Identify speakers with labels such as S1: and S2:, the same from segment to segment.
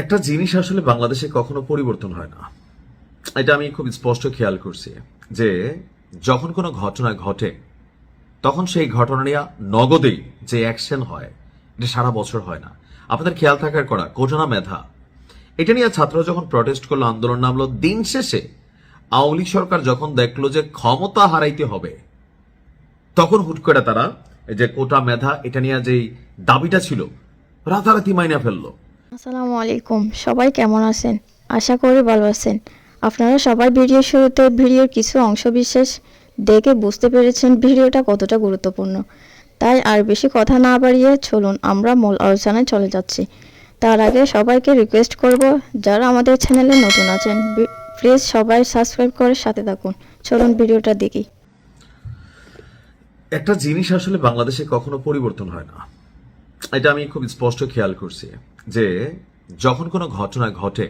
S1: একটা জিনিস আসলে বাংলাদেশে কখনো পরিবর্তন হয় না। এটা আমি খুব স্পষ্ট খেয়াল করছি যে যখন কোনো ঘটনা ঘটে, তখন সেই ঘটনা নিয়ে নগদেই যে অ্যাকশন হয়, এটা সারা বছর হয় না। আপনাদের খেয়াল থাকার করা, কোটনা মেধা, এটা নিয়ে ছাত্ররা যখন প্রটেস্ট করল, আন্দোলন নামলো, দিন শেষে আওয়ামী সরকার যখন দেখল যে ক্ষমতা হারাইতে হবে, তখন হুট করে তারা যে কোটা মেধা, এটা নিয়ে যে দাবিটা ছিল, রাতারাতি মাইনা ফেলল।
S2: আসসালামু আলাইকুম। সবাই কেমন আছেন? আশা করি ভালো আছেন। আপনারা সবাই ভিডিও শুরুতে ভিডিওর কিছু অংশ বিশেষ দেখে বুঝতে পেরেছেন ভিডিওটা কতটা গুরুত্বপূর্ণ। তাই আর বেশি কথা না বাড়িয়ে চলুন আমরা মূল আলোচনায় চলে যাচ্ছি। তার আগে সবাইকে রিকোয়েস্ট করব, যারা আমাদের চ্যানেলে নতুন আছেন প্লিজ সবাই সাবস্ক্রাইব করে সাথে থাকুন। চলুন ভিডিওটা দেখি।
S1: একটা জিনিস আসলে বাংলাদেশে কখনো পরিবর্তন হয় না। এটা আমি খুব স্পষ্ট খেয়াল করছি। যে যখন কোনো ঘটনা ঘটে,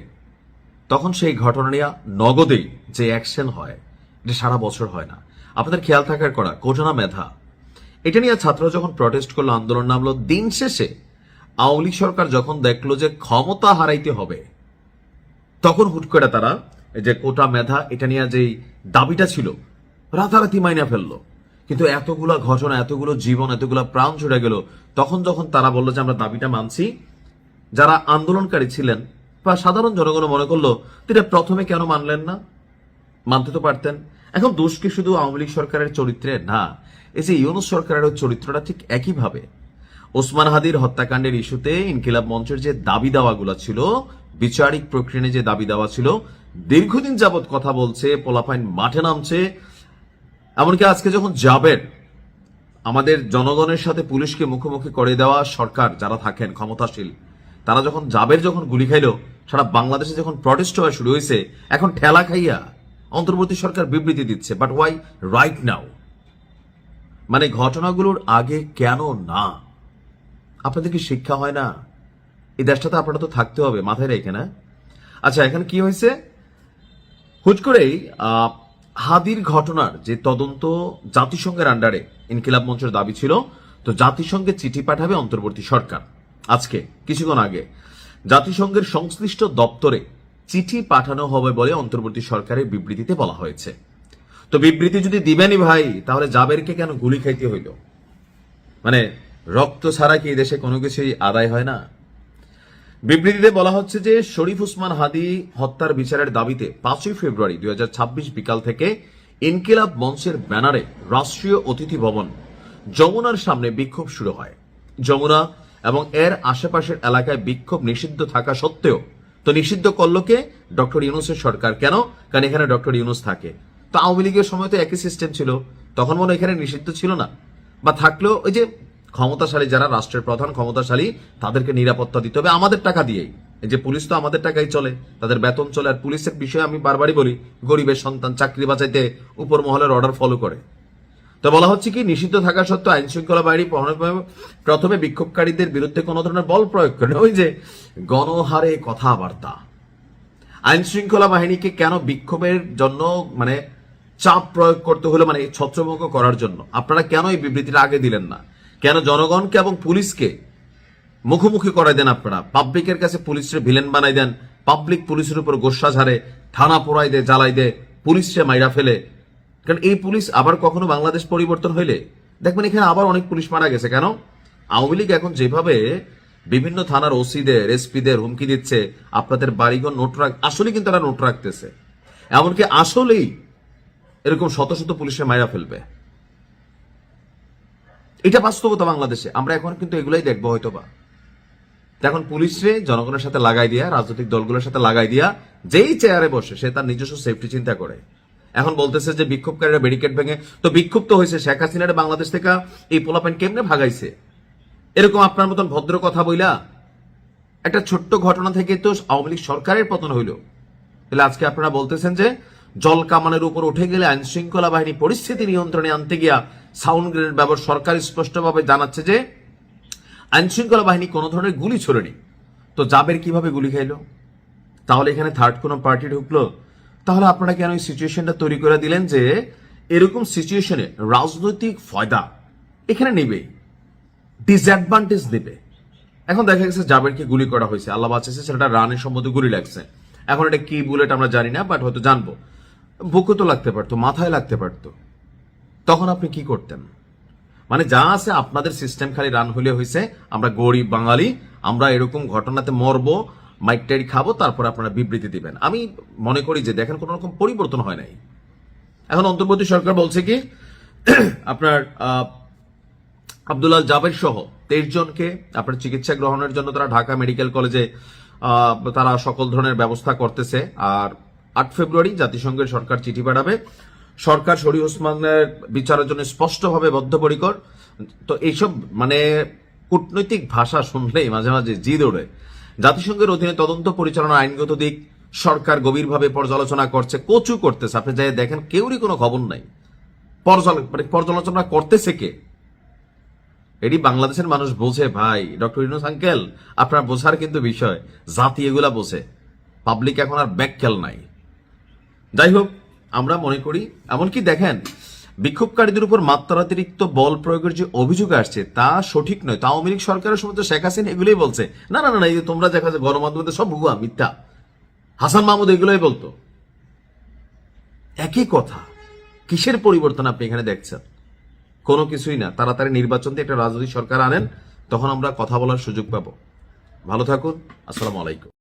S1: তখন সেই ঘটনা নিয়ে নগদেই যে অ্যাকশন হয়, এটা সারা বছর হয় না। আপনাদের খেয়াল থাকার করা, কোটনা মেধা, এটা নিয়ে ছাত্ররা যখন প্রটেস্ট করল, আন্দোলন নামলো, দিন শেষে আওয়ামী লীগ সরকার যখন দেখল যে ক্ষমতা হারাইতে হবে, তখন হুট করে তারা যে কোটা মেধা, এটা নিয়ে যেই দাবিটা ছিল, রাতারাতি মাইনা ফেলল। কিন্তু এতগুলা ঘটনা, এতগুলো জীবন, এতগুলো প্রাণ ছুটে গেল, তখন যখন তারা বলল যে আমরা দাবিটা মানছি যারা আন্দোলনকারী ছিলেন, বা সাধারণ জনগণ মনে করল, তিনি প্রথমে কেন মানলেন না? মানতে তো পারতেন। এখন দোষ কি শুধু আওয়ামী লীগ সরকারের চরিত্রে? না, এই যে ইউনুস সরকারের চরিত্রটা ঠিক একইভাবে। ওসমান হাদির হত্যাকাণ্ডের ইস্যুতে ইনকিলাব মঞ্চের যে দাবি দাওয়াগুলো ছিল, বিচারিক প্রক্রিয়া যে দাবি দেওয়া ছিল, দীর্ঘদিন যাবৎ কথা বলছে, পোলাপাইন মাঠে নামছে। এমনকি আজকে যখন যাবেন, আমাদের জনগণের সাথে পুলিশকে মুখোমুখি করে দেওয়া সরকার যারা থাকেন ক্ষমতাশীল তারা যখন জাবের যখন গুলি খাইলো, সারা বাংলাদেশে যখন প্রটেস্ট হওয়া শুরু হয়েছে, এখন ঠেলা খাইয়া অন্তর্বর্তী সরকার বিবৃতি দিচ্ছে বাট ওয়াই রাইট নাও মানে ঘটনাগুলোর আগে কেন না? আপনাদের কি শিক্ষা হয় না? এই দেশটাতে আপনারা তো থাকতে হবে, মাথায় রেখে না? আচ্ছা এখানে কি হয়েছে? হুট করেই হাদির ঘটনার যে তদন্ত জাতিসংঘের আন্ডারে ইনকিলাব মঞ্চের দাবি ছিল, তো জাতিসংঘে চিঠি পাঠাবে অন্তর্বর্তী সরকার। আজকে, কিছুক্ষণ আগে, জাতিসংঘের সংশ্লিষ্ট দপ্তরে চিঠি পাঠানো হবে বলে অন্তর্বর্তী সরকারের বিবৃতিতে বলা হয়েছে। তো বিবৃতি যদি দিবেনই ভাই, তাহলে জাবেরকে কেন গুলি খাইতে হইল? মানে রক্ত ছাড়া কি দেশে কোনো কিছুই আদায় হয় না? বিবৃতিতে বলা হচ্ছে যে, শরীফ উসমান হাদি হত্যার বিচারের দাবিতে পাঁচই ফেব্রুয়ারি দুই হাজার ছাব্বিশ বিকাল থেকে ইনকিলাব মঞ্চের ব্যানারে রাষ্ট্রীয় অতিথি ভবন যমুনার সামনে বিক্ষোভ শুরু হয়। যমুনা এবং এর আশেপাশের এলাকায় বিক্ষোভ নিষিদ্ধ থাকা সত্ত্বেও, তো নিষিদ্ধ করল কে? ডক্টর ইউনুসের সরকার। কেন? কারণ এখানে ডক্টর ইউনুস থাকে। তো আওয়ামী লীগের সময় তো একই সিস্টেম ছিল। তখন মনে এখানে নিষিদ্ধ ছিল না। বা থাকলেও ওই যে ক্ষমতাশালী যারা, রাষ্ট্রের প্রধান ক্ষমতাশালী, তাদেরকে নিরাপত্তা দিতে হবে আমাদের টাকা দিয়েই। এই যে পুলিশ তো আমাদের টাকাই চলে, তাদের বেতন চলে। আর পুলিশের বিষয়ে আমি বারবারই বলি, গরিবের সন্তান চাকরি বাঁচাইতে উপর মহলের অর্ডার ফলো করে। তো বলা হচ্ছে কি, নিষিদ্ধ থাকা সত্ত্বেও আইন শৃঙ্খলা বাহিনী প্রথমে- বিক্ষোভকারীদের বিরুদ্ধে কোনো ধরনের বল প্রয়োগ করে ওই যে গণহারে কথাবার্তা। আইন শৃঙ্খলা বাহিনীকে কেন বিক্ষোভের জন্য মানে চাপ প্রয়োগ করতে হলো মানে ছত্রভঙ্গ করার জন্য? আপনারা কেন এই বিবৃতিটা আগে দিলেন না? কেন জনগণকে এবং পুলিশকে মুখোমুখি করাই দেন আপনারা? পাবলিকের কাছে পুলিশের ভিলেন বানাই দেন। পাবলিক পুলিশের উপর গোসা ঝাড়ে, থানা পোড়াই দেয় জ্বালাই দেয়। পুলিশে মাইরা ফেলে। কারণ এই পুলিশ আবার কখনো বাংলাদেশ পরিবর্তন হইলে? দেখবেন এখানে আবার অনেক পুলিশ মারা গেছে। কেন? আওয়ামী লীগ এখন যেভাবে বিভিন্ন থানার ওসিদের, এসপিদের হুমকি দিচ্ছে, আপনাদের বাড়িঘর নোট রাখ আসলে কিন্তু তারা নোট রাখতেছে। এমনকি আসলেই এরকম শত শত পুলিশে মাইরা ফেলবে। এটা বাস্তবতা বাংলাদেশে। আমরা এখন কিন্তু এগুলাই দেখব হয়তো বা এখন পুলিশরে জনগণের সাথে লাগাই দিয়া, রাজনৈতিক দলগুলোর সাথে লাগাই দিয়া, যেই চেয়ারে বসে, সে তার নিজস্ব সেফটি চিন্তা করে। এখন বলতেছে যে বিক্ষোভকারীরা ব্যারিকেড ভেঙে, তো বিক্ষুব্ধ হয়েছে শেখ হাসিনার বাংলাদেশ থেকে এই পোলাপেন কেমনে ভাগাইছে? এরকম আপনার মতন ভদ্র কথা বইলা একটা ছোট্ট ঘটনা থেকে তো আওয়ামী লীগ সরকারের পতন হইল। তাহলে আজকে আপনারা বলতেছেন যে জল কামানের উপর উঠে গেলে আইন শৃঙ্খলা বাহিনী পরিস্থিতি নিয়ন্ত্রণে আনতে গিয়া সাউন্ড গ্রেনেড ব্যবহার সরকার স্পষ্টভাবে জানাচ্ছে যে আইন শৃঙ্খলা বাহিনী কোনো ধরনের গুলি ছোড়েনি। তো জাবের কীভাবে গুলি খাইলো? তাহলে এখানে থার্ড কোনো পার্টি ঢুকলো? তাহলে আপনারা কেন এই সিচুয়েশনটা তৈরি করে দিলেন যে এরকম সিচুয়েশনে রাজনৈতিক ফয়দা এখানে নেবে ডিসঅ্যাডভান্টেজ দেবে। এখন দেখা গেছে জাবেরকে গুলি করা হয়েছে, আল্লাহ বাঁচেছে সেটা রানের সম্বন্ধে গুলি লাগছে। এখন এটা কি বুলেট আমরা জানি না বাট হয়তো জানব। বুকে তো লাগতে পারতো, মাথায় লাগতে পারতো। তখন আপনি কি করতেন? মানে যা আছে আপনাদের সিস্টেম খালি রান হলে হয়েছে, আমরা গরিব বাঙালি, আমরা এরকম ঘটনাতে মরবো মাইক টাইট খাব তারপর আপনারা বিবৃতি দিবেন। আমি মনে করি যে দেখেন কোনো রকম পরিবর্তন হয় নাই। এখন অন্তর্বর্তী সরকার বলছে কি আপনার আহ, আব্দুল্লাল জাবের সহ তেইশ জনকে আপনার চিকিৎসা গ্রহণের জন্য তারা ঢাকা মেডিকেল কলেজে তারা সকল ধরনের ব্যবস্থা করতেছে। আর আট ফেব্রুয়ারি জাতিসংঘের সরকার চিঠি পাঠাবে। সরকার শরী ওসমানের বিচারের জন্য স্পষ্টভাবে বদ্ধপরিকর। তো এইসব মানে কূটনৈতিক ভাষা শুনলেই মাঝে মাঝে জিদ ওড়ে। জাতিসংঘের অধীনে তদন্ত পরিচালনা আইনগত দিক সরকার গভীরভাবে পর্যালোচনা করছে, কচু করতেছে। আপনি যাই দেখেন, কেউরই কোনো খবর নাই। মানে পর্যালোচনা করতেছে কে? এটি বাংলাদেশের মানুষ বোঝে, ভাই। ডক্টর ইউনুস আঙ্কেল, আপনার বোঝার কিন্তু বিষয়। জাতি এগুলা বোঝে। পাবলিক এখন আর ব্যাকখেল নাই। যাই হোক, আমরা মনে করি, এমনকি দেখেন বিক্ষোভকারীদের উপর মাত্রাতিরিক্ত বল প্রয়োগের যে অভিযোগ আসছে, তা সঠিক নয়। তা আওয়ামী লীগ সরকারের সময় তো শেখ হাসিনা এগুলোই বলছে। না না না না, এই যে তোমরা দেখা যায় গণমাধ্যমে সব ভুয়া, মিথ্যা। হাসান মাহমুদ এগুলোই বলতো। একই কথা, কিসের পরিবর্তন আপনি এখানে দেখছেন? কোনো কিছুই না। তাড়াতাড়ি নির্বাচন দিয়ে একটা রাজনৈতিক সরকার আনেন, তখন আমরা কথা বলার সুযোগ পাবো। ভালো থাকুন, আসসালামু আলাইকুম।